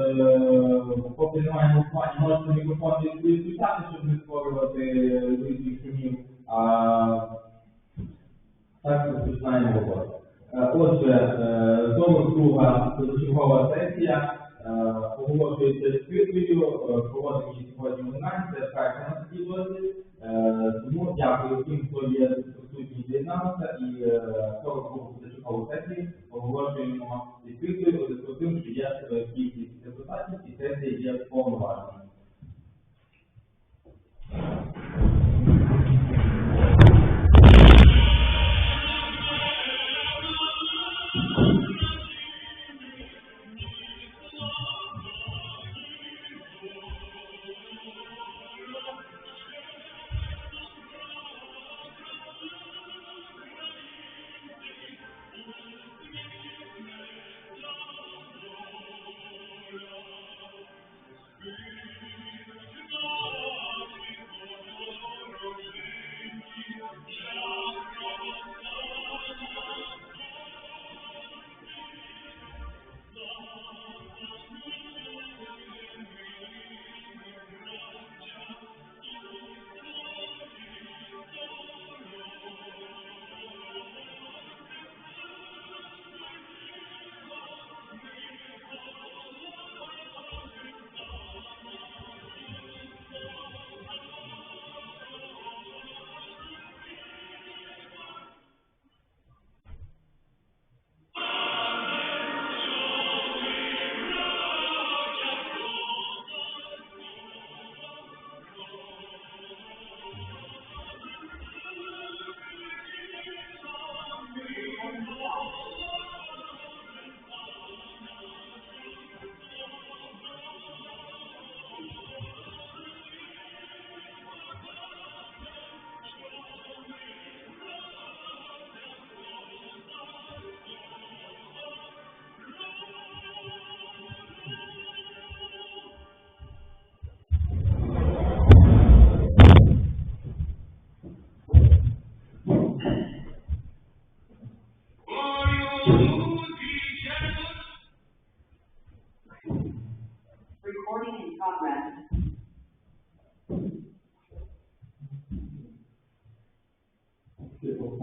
е, поки немає голосування, можете мікрофон відключати, щоб не створювати лишніх шумів. Так розпочинаємо роботу. Е, Отже, е, 42 позачергова сесія оголошується відкритою, проводимо її сьогодні онлайн, це перша на. Е, Тому дякую всім, хто є присутній доєднався і е, 42 позачергову сесії оголошуємо відкритою тим, що є е, кількість депутатів і сесія є повноваженою.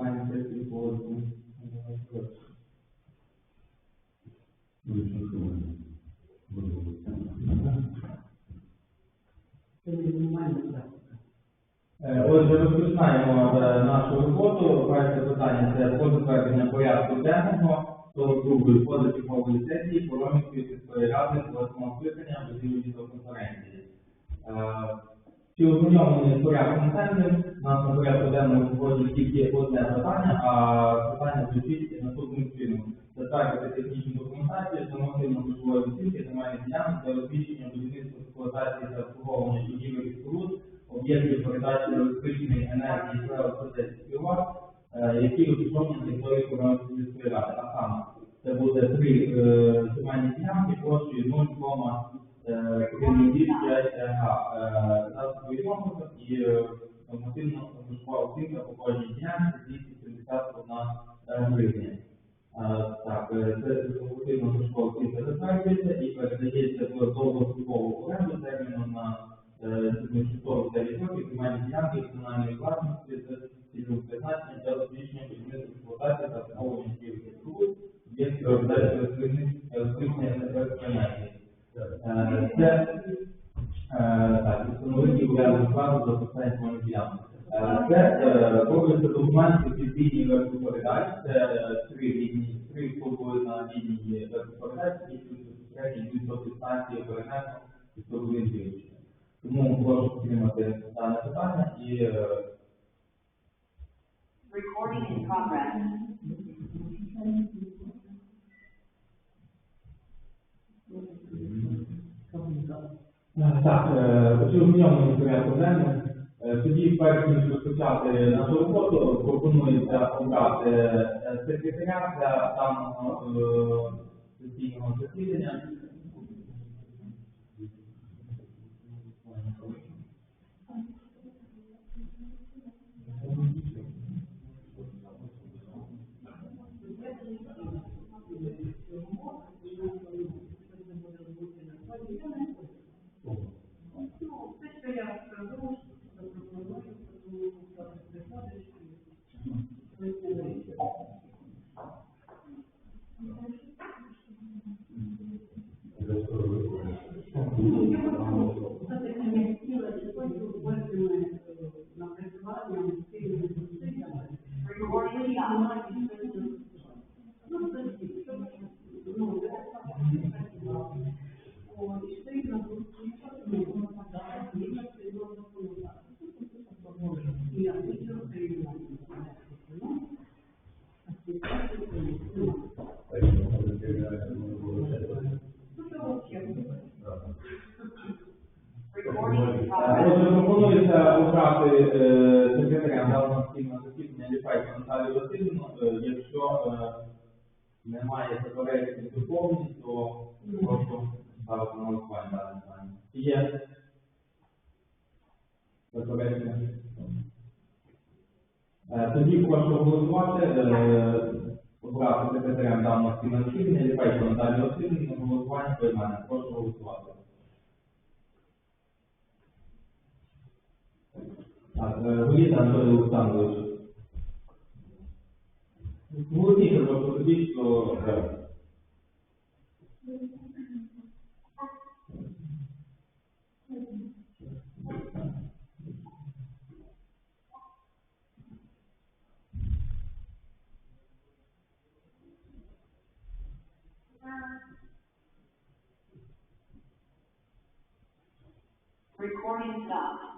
Ще останні сесії поводимо. Е, Отже, розпочинаємо е, нашу роботу. Перше питання це про затвердження порядку денного 42-ї позачергової сесії Коромівської сільської ради 8 скликання будівлі відеоконференції. Чи ознайомлені з порядком денним? У нас на порядку денному сьогодні тільки одне питання, а питання звучить наступним чином. Затвердити технічну документацію з нормативно-грошової оцінки земельних ділянок для розміщення будівництва експлуатації та обслуговування будівель і споруд, об'єктів передачі електричної енергії та ОВА, е, які розташовані на території Коронавської. А саме, це буде три е, земельні ділянки площею 0,185 га. Засобовий номер і е, нормативно грошова оцінка по кожній ділянці 271 гривня. Е, Так, е, це нормативно грошова оцінка затверджується і передається в довгострокову оренду терміном на е, 49 років земельні ділянки комунальної власності з цільовим призначенням для розміщення будівництва експлуатації та встановлення співки труби, є передача електричної електроенергії. Е, Це е, так, встановити урядну складу за поставлення. Е, Це е, робиться документи під лінії електропередач, це е, три лінії, три стовбури на лінії електропередач, які безпосередньо йдуть до підстанції перенесу і стовбури вирішення. Тому прошу підтримати дане питання і е, Recording in progress. Так, хочу ознайомлені з порядком. Е, Тоді, перш ніж розпочати нашу роботу, пропонується обрати е, секретаря для даного е, сесійного засідання. Отже, пропонується обрати е, секретаря даного спільного засідання Ліпайко Наталію Васильівну. Е, Якщо е, немає заперечень доповнень, то прошу ставити на голосування дане питання. Чи Є заперечення? Е, Тоді прошу голосувати, е, обрати секретарем даного засідання Ліпайко Наталію Васильівну. Голосування поєднання. Прошу голосувати. Так, е, Голіта Анатолій Олександрович. Голосніше, просто тоді, що Recording stopped.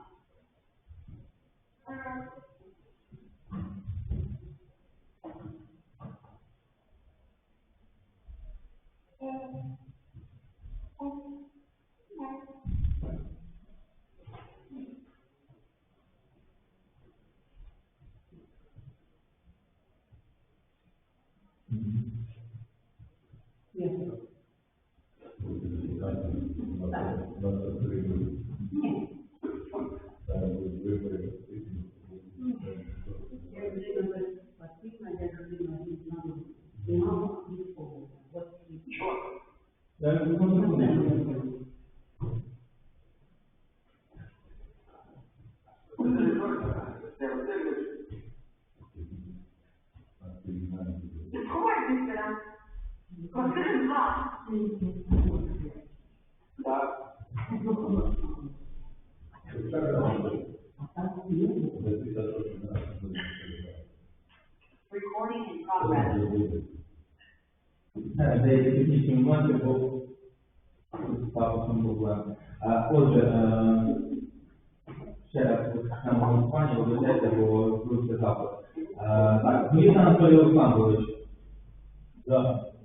Деякі технічні моменти, бо статусом проблем. Е, Отже, е. Е.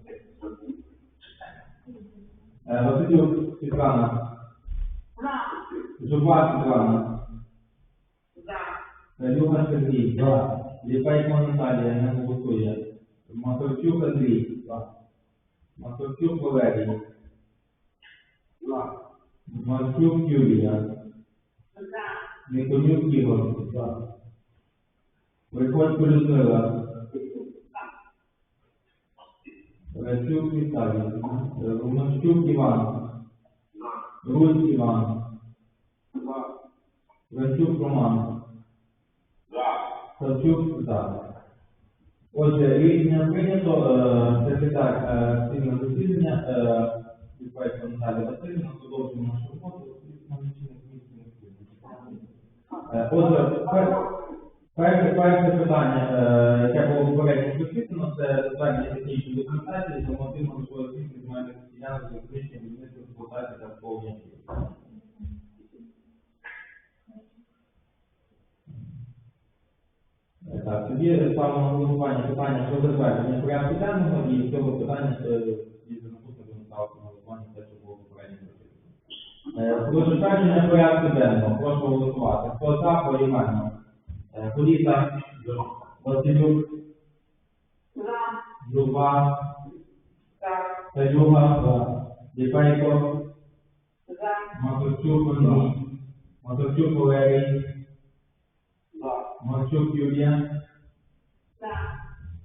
Е, Василюк Світлана. За. Журба Світлана. За. Люба Сергій. За. Ліпайко Наталія не голосує. Макарчук Андрій. За. Макарчук Валерій. За. Марчук Юлія. За. Никонюк Ігор. За. Приходько Людмила. Рачук Віталій. Романчук Іван. Руль Іван. Рачук Роман. Савчук за. Отже, рішення прийнято. Е, Секретар е, спільного засідання е, Відповідь Наталія Васильівна, продовжуємо нашу роботу. Е, Отже, перше, перше питання, е, яке було попередньо присвітлено, це затвердження технічної документації мотивом грошової оцінки земельних ділянок з економічним будівництвом експлуатації та обслуговування. Так, тоді ставимо на голосування питання про затвердження порядку денного і цього питання е, і за наступне ставити на голосування те, що було попередньо присвітлено. Е, Про затвердження порядку денного прошу голосувати. Хто за поіменно? Політа, Василюк. Люба, Ліпейко, За. Матурчук, Матурчук Валерій, Марчук Юлія, За.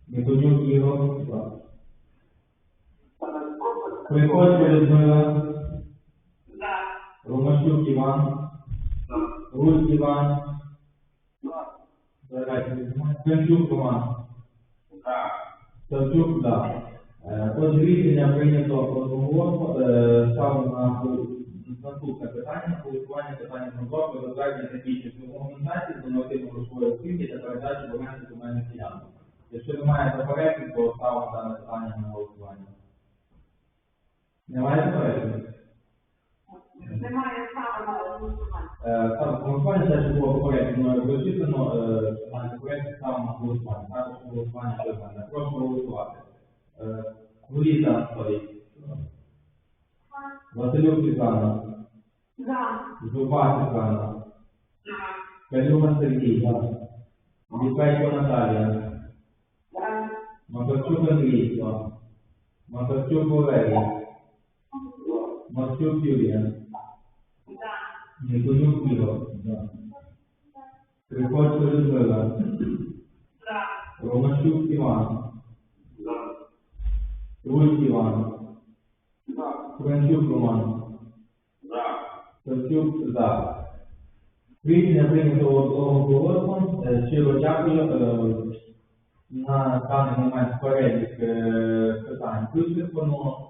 Никонюк Ігор. Приходько Людмила, За. Ромащук Іван, Руль Іван, Савчук, да. Е, Отже, рішення прийнято одноголосно. Ставимо на наступне питання, голосування питання про затвердження технічної документації до нормативно грошової оцінки та передачі в оренду земельних ділянок. Якщо немає заперечень, то ставимо дане питання на голосування. Немає заперечень? Немає права на голосування. Е, голосування, те, що було попередньо мною прочитано, е, питання проєкту ставимо на голосування. Також голосування що мене. Прошу голосувати. Е, Гуліта Анатолій. Василюк Світлана. За. Зуба Світлана. Калюга Сергій, За. Ліпейко Наталія, За. Макарчук Андрій, Макарчук Валерій, Марчук Юрія, Ніконюк Ігор, Приходько Людмила, За. Ромащук Іван, Да. Русь Іван, Да. Франчук Роман, Да. Савчук за. Рішення прийнято одноголосно. Е, Щиро дякую. Е, На даний момент перелік е, питань вичерпано.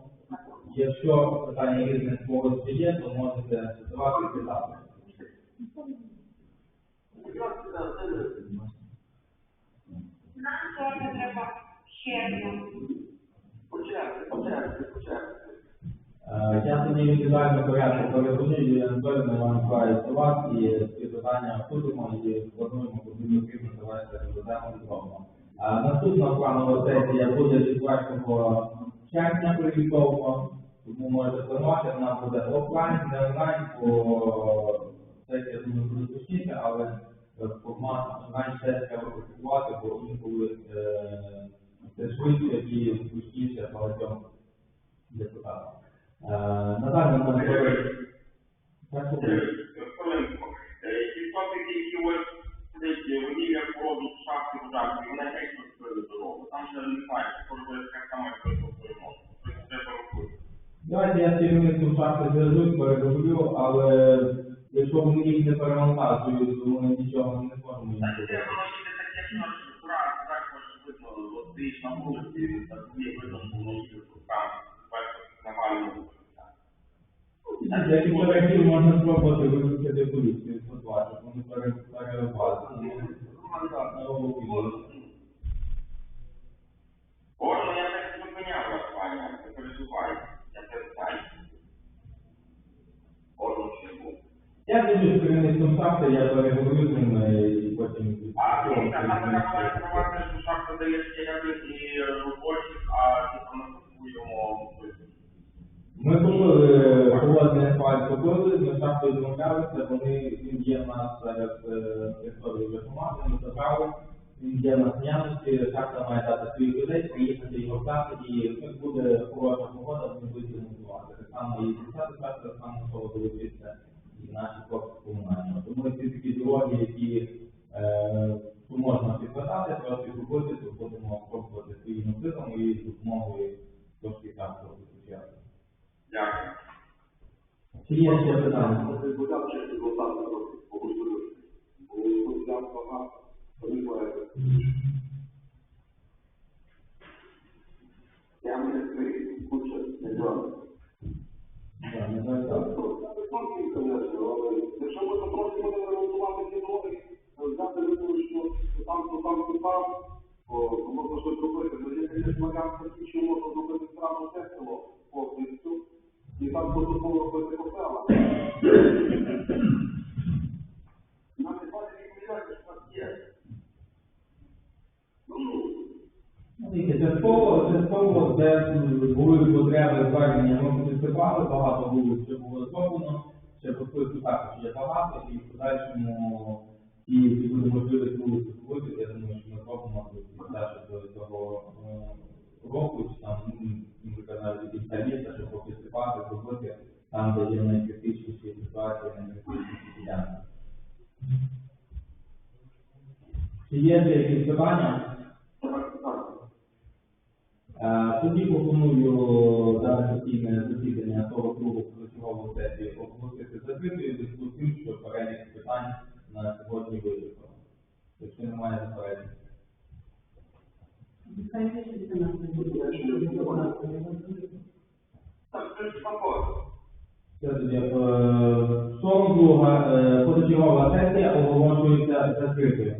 Якщо питання різних когось є, то можете задавати і питати. Нам сьогодні треба ще Я тоді індивідуально порядку перезвоню Юрій Анатолійовна, Іван Миколаївич до вас і ці питання обсудимо і плануємо, коли необхідно давайте розглядаємо і. Е, Наступна планова сесія буде 4 червня привітовано, тому можете планувати, вона буде офлайн, не онлайн, бо сесія думаю буде точніше, але е, формат онлайн ще треба практикувати, бо інколи е, це швидше і зручніше багатьом депутатам. Е, На даний момент. Ті топики, які ось сидять воділля породу шахти вдачі, вони геть розкрили дорогу. Там же не знаю, скоро сама. Тобто треба робити. Давайте я керівництвом шахти зв'яжусь, переговорю, але якщо вони їх не перевантажують, то ми нічого не бачиш, нагально. Як і можна спробувати виключити поліцію, ситуацію, вони пере- перервали. Кожен я так. Зупиняв вас, пані, не переживайте, я це знаю. Кожен ще був. Я з керівництвом шахти, я переговорю з ними і потім... А дивіться, там була інформація, що шахта дає ряди і робочих, а типу ми купуємо. Ми купили холодний асфальт, купили, ми шахтою домовлялися, вони, він є в нас зараз е, історії вже команди, ми забрали, він є в наявності, шахта має дати своїх людей, приїхати його взяти, і як буде хороша погода, вони будуть демонтувати. Так само і десяти шахта, так само долучиться і наші кошти комунальні. Тому ці такі дороги, які е, можна підписати, трошки зробити, то будемо спробувати свої силами і з допомогою трошки там трохи. Дякую. Чи є ще питання? То можна щось робити. Бо є якийсь варіант що можна зробити зразу те село повністю, і там поступово робити по селах. Нам не бачить відповідати, що так є. Ну, Ну, Дивіться, частково, частково, де були потреби звернення, ми підсипали, багато вулиць було зроблено, ще по списку також є багато, і в подальшому і буде можливість вулиці зробити, я думаю, що ми зробимо до цього е, року, чи там, наприклад, навіть до кінця літа, щоб попідсипати, зробити там, де є найкритичніші ситуації, найкритичніші ділянки. Чи є ще якісь питання? Тоді пропоную дане постійне засідання того кругу ключового сесії оголосити закритою в зв'язку з тим, що перелік питань на сьогодні вичерпано. Якщо немає заперечень. Так, це ж спокійно. Це тоді е, 42 е, позачергова сесія оголошується закритою.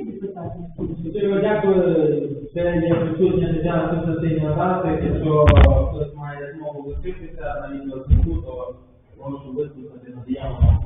Спросіть депутатів. Щиро дякую. Це є присутня Тетяна Константинівна Тарасик. Якщо хтось має змогу висвітитися на відеозв'язку, то прошу вислухати надаємо